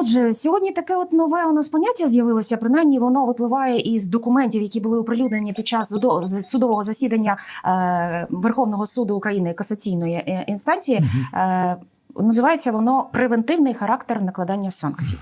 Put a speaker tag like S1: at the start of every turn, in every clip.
S1: Отже, сьогодні таке от нове у нас поняття з'явилося. Принаймні, воно випливає із документів, які були оприлюднені під час судового засідання е, Верховного суду України касаційної е, інстанції. Е, Називається воно превентивний характер накладання санкцій.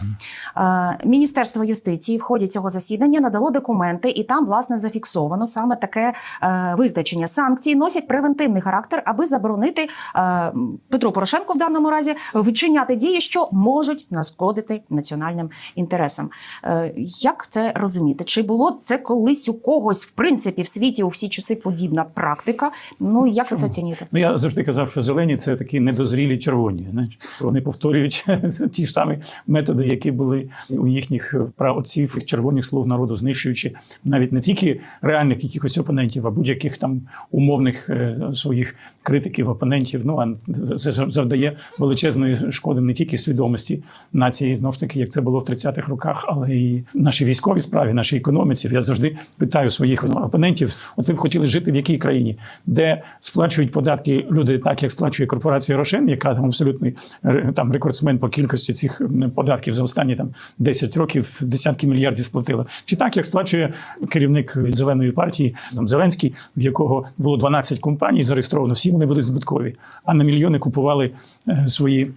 S1: Міністерство юстиції в ході цього засідання надало документи, і там власне зафіксовано саме таке е, визначення. Санкції носять превентивний характер, аби заборонити е, Петру Порошенку в даному разі вчиняти дії, що можуть нашкодити національним інтересам. Е, Як це розуміти? Чи було це колись у когось в принципі в світі у всі часи подібна практика? Ну як ви це
S2: Чому?
S1: оцінюєте?
S2: Ну я завжди казав, що зелені це такі недозрілі червоні. Знаєш, вони повторюють ті ж самі методи, які були у їхніх праотців, червоних слуг народу, знищуючи навіть не тільки реальних якихось опонентів, а будь-яких там умовних е, своїх критиків, опонентів. Ну а це завдає величезної шкоди не тільки свідомості нації, знову ж таки, як це було в 30-х роках, але і нашій військовій справі, нашій економіці. Я завжди питаю своїх опонентів: от ви б хотіли жити в якій країні, де сплачують податки люди, так як сплачує корпорація Рошен, яка там абсолютний там рекордсмен по кількості цих податків за останні там 10 років, десятки мільярдів сплатила. Чи так як сплачує керівник зеленої партії там Зеленський, в якого було 12 компаній зареєстровано, всі вони були збиткові, а на мільйони купували е, свої.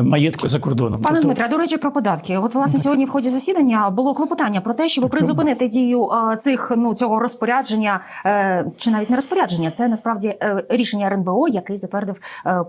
S2: Маєтки за кордоном.
S1: Пане
S2: Тобто-
S1: Дмитре, до речі, про податки. От власне сьогодні в ході засідання було клопотання про те, щоб призупинити дію е, цих ну цього розпорядження, е, чи навіть не розпорядження, це насправді е, рішення РНБО, який затвердив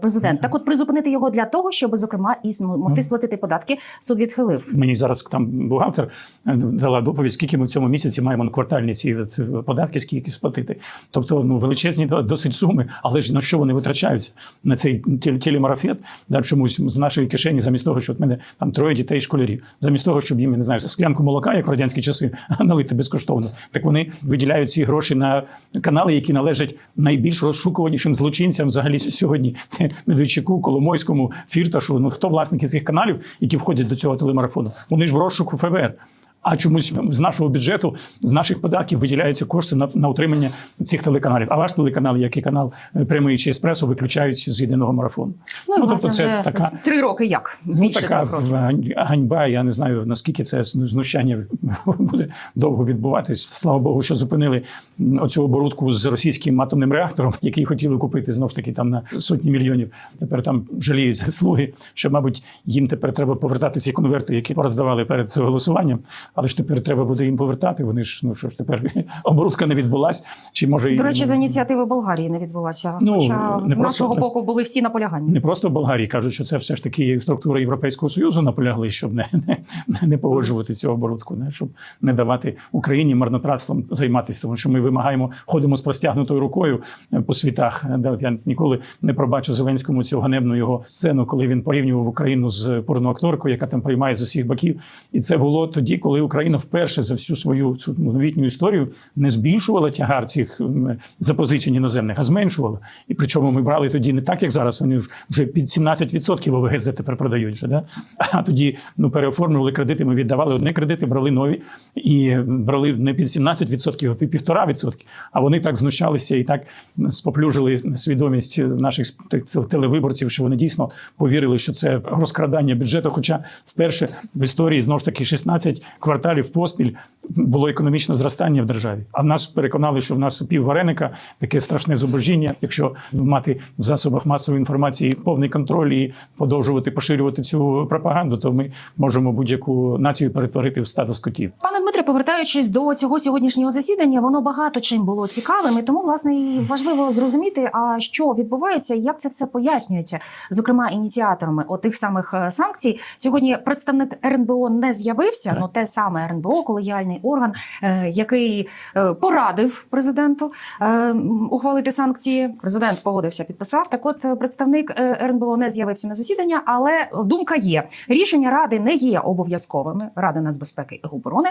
S1: президент. Так, от призупинити його для того, щоб зокрема і могти сплатити податки. Суд відхилив.
S2: Мені зараз там бухгалтер дала доповідь, скільки ми в цьому місяці маємо на квартальні ці податки, скільки сплатити. Тобто, ну величезні до- досить суми, але ж на що вони витрачаються на цей телемарафет, да, чомусь з нашої кишені, замість того, що в мене там троє дітей школярів, замість того, щоб їм не знаю, склянку молока, як в радянські часи, налити безкоштовно. Так вони виділяють ці гроші на канали, які належать найбільш розшукуванішим злочинцям взагалі сьогодні. Медведчуку, Коломойському, Фірташу. Ну хто власники цих каналів, які входять до цього телемарафону? Вони ж в розшуку ФБР. А чомусь з нашого бюджету, з наших податків виділяються кошти на, на утримання цих телеканалів. А ваш телеканал, як і канал е, прямий чи еспресо, виключають з єдиного марафону.
S1: Ну власне
S2: тобто це така
S1: три роки як
S2: Ну,
S1: більше
S2: така
S1: років.
S2: ганьба. Я не знаю наскільки це знущання буде довго відбуватись. Слава Богу, що зупинили оцю оборудку з російським атомним реактором, який хотіли купити знову ж таки там на сотні мільйонів. Тепер там жаліються слуги, що, мабуть, їм тепер треба повертати ці конверти, які роздавали перед голосуванням. Але ж тепер треба буде їм повертати. Вони ж ну що ж тепер оборудка не відбулась. Чи може і-
S1: До речі, за ініціативи Болгарії не відбулася.
S2: Ну,
S1: Хоча
S2: не
S1: з
S2: просто-
S1: нашого боку були всі наполягання.
S2: Не просто в Болгарії кажуть, що це все ж таки структура Європейського союзу наполягли, щоб не, не, не погоджувати цю оборудку, не щоб не давати Україні марнотратством займатися, тому що ми вимагаємо, ходимо з простягнутою рукою е, по світах. Е, да, Я ніколи не пробачу Зеленському цю ганебну його сцену, коли він порівнював Україну з порноакторкою, яка там приймає з усіх боків. І це було тоді, коли Україна вперше за всю свою цю новітню історію не збільшувала тягар цих запозичень іноземних, а зменшувала. І причому ми брали тоді не так, як зараз. Вони вже під 17% ОВГЗ тепер продають. Вже, да? А тоді ну, переоформлювали кредити. Ми віддавали одні кредити, брали нові і брали не під 17%, а під 1,5%. А вони так знущалися і так споплюжили свідомість наших те- телевиборців, що вони дійсно повірили, що це розкрадання бюджету. Хоча вперше в історії знову ж таки 16 кварталів поспіль було економічне зростання в державі. А в нас переконали, що в нас пів вареника таке страшне зубожіння. Якщо мати в засобах масової інформації повний контроль і продовжувати поширювати цю пропаганду, то ми можемо будь-яку націю перетворити в стадо скотів.
S1: Пане Дмитре, повертаючись до цього сьогоднішнього засідання, воно багато чим було цікавим, і тому власне і важливо зрозуміти, а що відбувається, і як це все пояснюється, зокрема ініціаторами отих самих е, санкцій. Сьогодні представник РНБО не з'явився. Ну те саме РНБО, колегіальний орган, е, який е, порадив президенту е, ухвалити санкції. Президент погодився, підписав. Так, от представник РНБО не з'явився на засідання, але думка є: рішення ради не є обов'язковими ради нацбезпеки і оборони.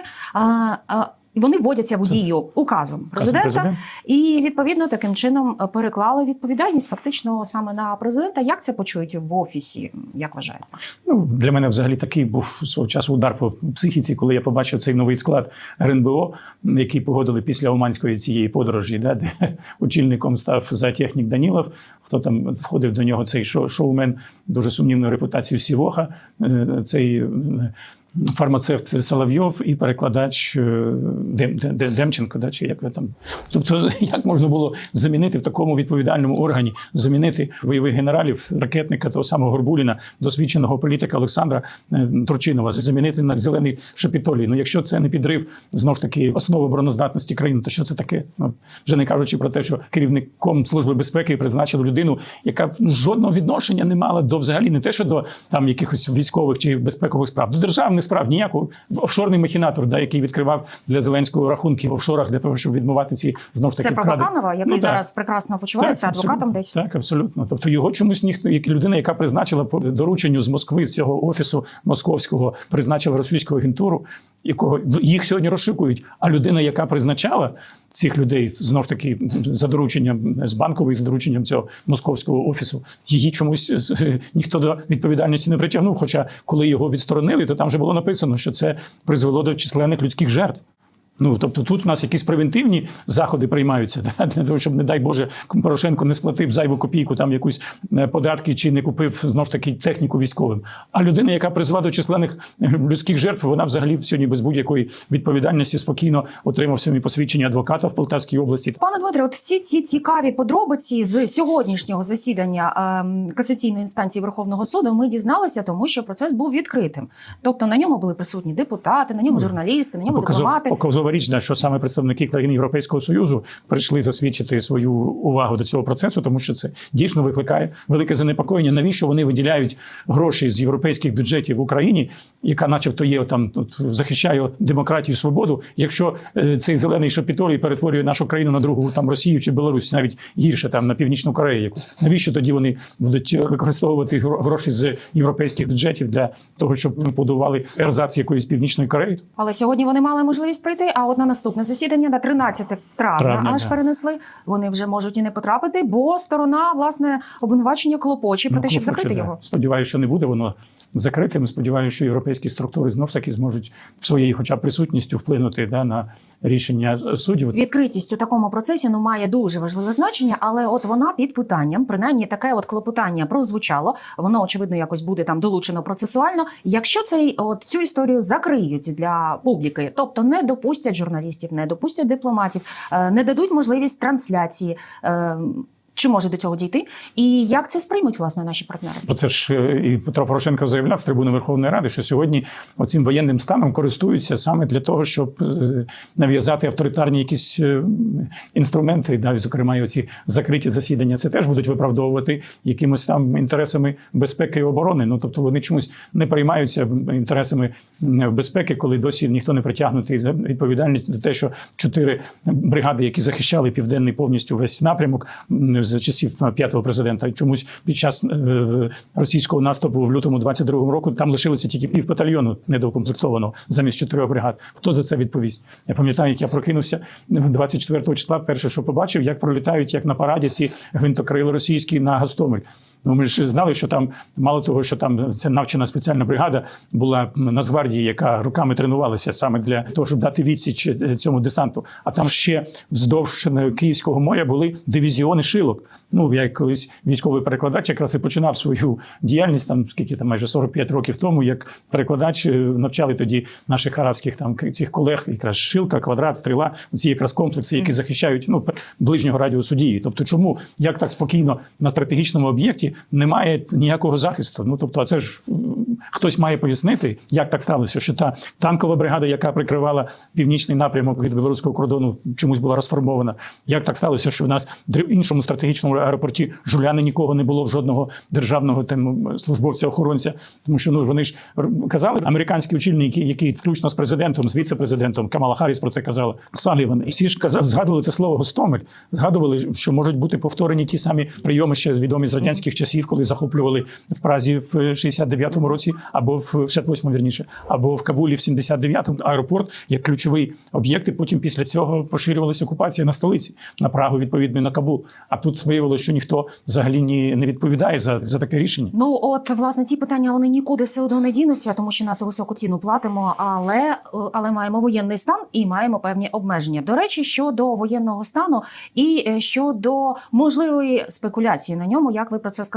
S1: Вони вводяться в дію указом президента, і відповідно таким чином е, переклали відповідальність фактично саме на президента. Як це почують в офісі? Як вважаєте?
S2: Ну, для мене взагалі такий був свого часу удар по психіці, коли я побачив цей новий склад РНБО, який погодили після Оманської цієї подорожі, да, де очільником став зоотехнік Данілов. Хто там входив до нього цей шо- шоумен дуже сумнівною репутацією Сівоха, е, цей е, фармацевт Соловйов і перекладач е, Дем, Дем- Дем- Демченко, да, чи як ви там. Тобто, як можна було замінити в такому відповідальному органі, замінити бойових генералів, ракетника того самого Горбуліна, досвідченого політика Олександра е, Турчинова, замінити на зелений шапітолій. Ну, якщо це не підрив знову ж таки основи обороноздатності країни, то що це таке? Ну вже не кажучи про те, що керівником служби безпеки призначили людину, яка жодного відношення не мала до взагалі не те, що до там якихось військових чи безпекових справ, до державних справ ніякого офшорний махінатор, да, який відкривав для Зеленського рахунки в офшорах для того, щоб відмивати ці знову ж таки
S1: Це про. Баканова, який
S2: Ну, так.
S1: зараз прекрасно почувається адвокатом десь.
S2: Так, абсолютно. Тобто його чомусь ніхто, як людина, яка призначила по дорученню з Москви, з цього офісу московського, призначила російську агентуру, якого їх сьогодні розшукують. А людина, яка призначала цих людей, знов ж таки за дорученням з банкової, за дорученням цього московського офісу, її чомусь ніхто до відповідальності не притягнув. Хоча коли його відсторонили, то там вже було написано, що це призвело до численних людських жертв. Ну тобто тут у нас якісь превентивні заходи приймаються да, для того, щоб, не дай Боже, Порошенко не сплатив зайву копійку, там якусь е, податки чи не купив знову ж таки техніку військовим. А людина, яка призвела до численних е, людських жертв, вона взагалі сьогодні без будь-якої відповідальності спокійно отримав собі посвідчення адвоката в Полтавській області.
S1: Пане Дмитре, от всі ці цікаві подробиці з сьогоднішнього засідання ем, касаційної інстанції Верховного суду ми дізналися, тому що процес був відкритим. Тобто на ньому були присутні депутати, на ньому журналісти, на ньому дипломати.
S2: Да, що саме представники країн Європейського Союзу прийшли засвідчити свою увагу до цього процесу, тому що це дійсно викликає велике занепокоєння. Навіщо вони виділяють гроші з європейських бюджетів в Україні, яка, начебто, є там захищає демократію, свободу. Якщо е, цей зелений шапітолій перетворює нашу країну на другу там Росію чи Білорусь, навіть гірше там на північну Корею, навіщо тоді вони будуть використовувати гро- гроші з європейських бюджетів для того, щоб ми подували ерзац якоїсь північної Кореї?
S1: Але сьогодні вони мали можливість прийти. А от на наступне засідання на 13 травня,
S2: Травня,
S1: аж
S2: да. перенесли.
S1: Вони вже можуть і не потрапити, бо сторона власне обвинувачення клопоче про
S2: Ну,
S1: те, щоб
S2: клопоче,
S1: закрити
S2: да.
S1: його.
S2: Сподіваюся, що не буде воно закритим. Сподіваюся, що європейські структури знову ж таки зможуть своєю, хоча б присутністю, вплинути да, на рішення суддів.
S1: Відкритість у такому процесі ну має дуже важливе значення, але от вона під питанням, принаймні таке от клопотання прозвучало. Воно очевидно якось буде там долучено процесуально. Якщо цей от цю історію закриють для публіки, тобто не допустять журналістів, не допустять дипломатів, е, не дадуть можливість трансляції. Чи може до цього дійти? І як це сприймуть власне наші партнери?
S2: Про це ж е, і Петро Порошенко заявляв з трибуни Верховної Ради, що сьогодні оцим воєнним станом користуються саме для того, щоб е, нав'язати авторитарні якісь е, інструменти, да, зокрема, і оці закриті засідання. Це теж будуть виправдовувати якимось там інтересами безпеки і оборони. Ну тобто вони чомусь не переймаються інтересами безпеки, коли досі ніхто не притягнутий за відповідальність за те, що чотири бригади, які захищали південний повністю весь напрямок з часів п'ятого президента, чомусь під час е, російського наступу в лютому 22-го року там лишилося тільки пів батальйону недоукомплектованого замість чотирьох бригад. Хто за це відповість? Я пам'ятаю, як я прокинувся 24 числа. Перше, що побачив, як пролітають, як на параді ці гвинтокрили російські на Гостомель. Ну, ми ж знали, що там мало того, що там це навчена спеціальна бригада була Нацгвардії, яка руками тренувалася саме для того, щоб дати відсіч е, цьому десанту. А там ще вздовж е, Київського моря були дивізіони шилок. Ну я колись військовий перекладач якраз і починав свою діяльність там скільки там майже 45 років тому, як перекладач е, навчали тоді наших арабських там цих колег, якраз шилка, квадрат, стріла, ці якраз комплекси, які захищають ну ближнього радіусу дії. Тобто, чому як так спокійно на стратегічному об'єкті немає ніякого захисту? Ну тобто, а це ж хтось має пояснити, як так сталося, що та танкова бригада, яка прикривала північний напрямок від білоруського кордону, чомусь була розформована. Як так сталося, що в нас в іншому стратегічному аеропорті Жуляни нікого не було в жодного державного там службовця охоронця, тому що ну вони ж казали американські очільники, які включно з президентом, з віце-президентом Камала Харріс про це казала. Саліван. І всі ж казали, згадували це слово Гостомель. Згадували, що можуть бути повторені ті самі прийоми ще відомі з радянських часів, коли захоплювали в Празі в 69-му році або в 68-му, вірніше, або в Кабулі в 79-му аеропорт як ключовий об'єкт. І потім після цього поширювалася окупація на столиці, на Прагу, відповідно, на Кабул. А тут виявилося, що ніхто взагалі ні не відповідає за, за таке рішення.
S1: Ну от власне ці питання вони нікуди все одно не дінуться, тому що надто високу ціну платимо. Але е, але маємо воєнний стан і маємо певні обмеження. До речі, щодо воєнного стану і е, щодо можливої спекуляції на ньому, як ви про це сказали.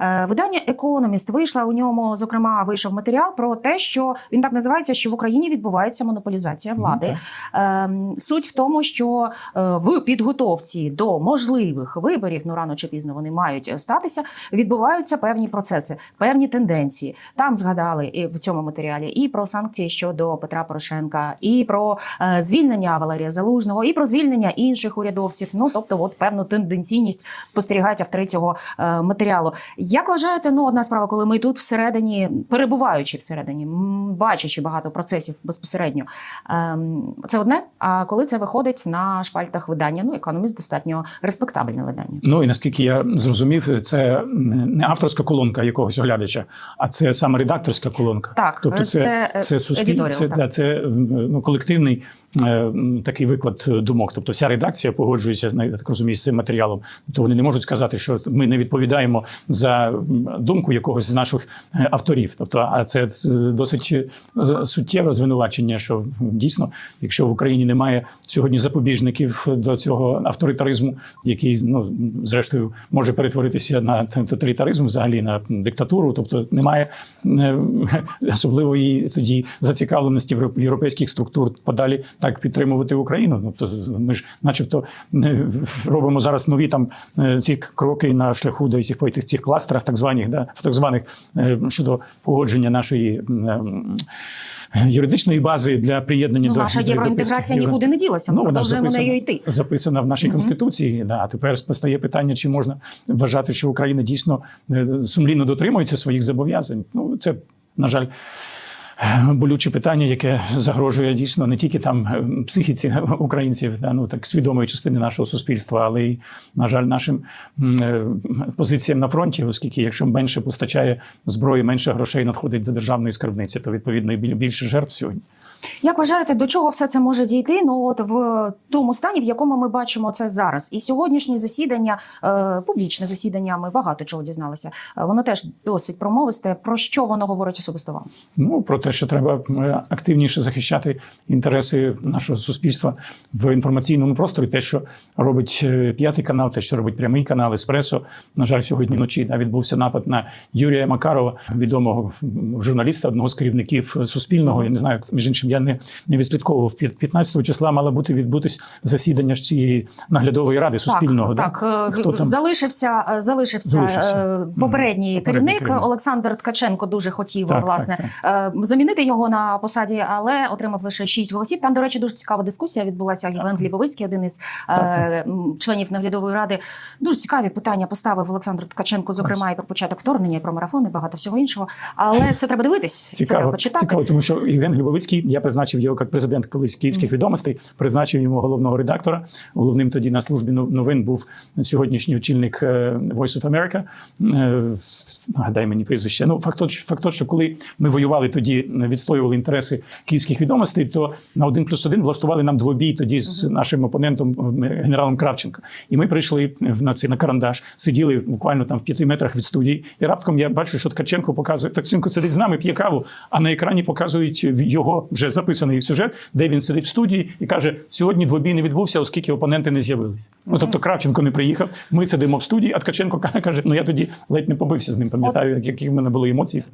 S1: Е, Видання Економіст вийшла у ньому. Зокрема, вийшов матеріал про те, що він так називається, що в Україні відбувається монополізація влади. Ем, Суть в тому, що е, в підготовці до можливих виборів, ну рано чи пізно вони мають е, статися, відбуваються певні процеси, певні тенденції. Там згадали і в цьому матеріалі і про санкції щодо Петра Порошенка, і про звільнення Валерія Залужного, і про звільнення інших урядовців. Ну тобто, от певну тенденційність спостерігають автори цього е, матеріалу. Як вважаєте, ну одна справа, коли ми тут всередині, перебуваючи всередині, бачачи багато процесів безпосередньо, ем, це одне. А коли це виходить на шпальтах видання, ну економіст достатньо респектабельне видання.
S2: Ну і наскільки я зрозумів, це не авторська колонка якогось оглядача, а це саме редакторська колонка.
S1: Так,
S2: тобто це,
S1: це, е,
S2: це, суспіль... це,
S1: так.
S2: да, це ну, колективний е, такий виклад думок. Тобто вся редакція погоджується я так розумію, з цим матеріалом. Тобто вони не можуть сказати, що ми не відповідаємо за думку якогось з наших е, авторів. Тобто, а це це досить е, суттєве звинувачення, що дійсно, якщо в Україні немає сьогодні запобіжників до цього авторитаризму, який ну зрештою може перетворитися на тоталітаризм, взагалі на диктатуру, тобто немає е, особливої тоді зацікавленості в європейських структур подалі так підтримувати Україну. Тобто ми ж, начебто, е, робимо зараз нові там е, ці кроки на шляху до цих по цих кластерах, так званих, да, так званих е, щодо погодження нашої. ем, Юридичної бази для приєднання
S1: Ну,
S2: до
S1: наша євроінтеграція
S2: європейських-
S1: нікуди не ділася. Ми
S2: Ну, вона
S1: продовжуємо
S2: записана-
S1: нею йти.
S2: записана в нашій
S1: Мгм.
S2: конституції. Да, а тепер постає питання, чи можна вважати, що Україна дійсно е, сумлінно дотримується своїх зобов'язань. Ну це на жаль. Болюче питання, яке загрожує дійсно не тільки там е, психіці українців, ну так свідомої частини нашого суспільства, але й на жаль, нашим е, позиціям на фронті, оскільки якщо менше постачає зброї, менше грошей надходить до державної скарбниці, то відповідно і більше жертв сьогодні.
S1: Як вважаєте, до чого все це може дійти? Ну от в тому стані, в якому ми бачимо це зараз, і сьогоднішнє засідання, е, публічне засідання, ми багато чого дізналися. Е, Воно теж досить промовисте. Про що воно говорить особисто вам?
S2: Ну про те, що треба е, активніше захищати інтереси нашого суспільства в інформаційному просторі. Те, що робить п'ятий канал, те, що робить прямий канал Еспресо. На жаль, сьогодні вночі відбувся напад на Юрія Макарова, відомого журналіста, одного з керівників Суспільного. Я не знаю, між іншим, я не, не відслідковував. П'ят- 15 числа мало бути відбутись засідання ж цієї наглядової ради Суспільного.
S1: так,
S2: да?
S1: так е,
S2: Хто там?
S1: залишився, е, залишився,
S2: Залишився.
S1: е, попередній
S2: Попередній
S1: керівник
S2: керівник.
S1: Олександр Ткаченко. Дуже хотів
S2: Так,
S1: власне
S2: так,
S1: е, замінити його на посаді, але отримав лише 6 голосів. Там, до речі, дуже цікава дискусія відбулася. Євген Глібовицький, один із
S2: Так,
S1: членів наглядової ради. Дуже цікаві питання поставив Олександр Ткаченко, зокрема, і про початок вторгнення, і про марафони, багато всього іншого. Але це треба дивитись. це треба
S2: Цікаво,
S1: почитати.
S2: цікаво, тому що Євген Глібовицький, я призначив його як президент колись київських відомостей, призначив йому головного редактора. Головним тоді на службі новин був сьогоднішній очільник е, Voice of America. Е, Нагадай мені прізвище. Ну, факт, факт, що коли ми воювали тоді, відстоювали інтереси київських відомостей, то на один плюс один влаштували нам двобій тоді з нашим опонентом е, генералом Кравченко. І ми прийшли в на цей на карандаш, сиділи буквально там в п'яти метрах від студії, і раптом я бачу, що Ткаченко показує. Ткаченко сидить з нами, п'є каву, а на екрані показують його вже записаний сюжет, де він сидить в студії і каже: сьогодні двобій не відбувся, оскільки опоненти не з'явились. Ну тобто Кравченко не приїхав. Ми сидимо в студії, а Ткаченко каже: ну я тоді ледь не побився з ним. Пам'ятаю, які в мене були емоції.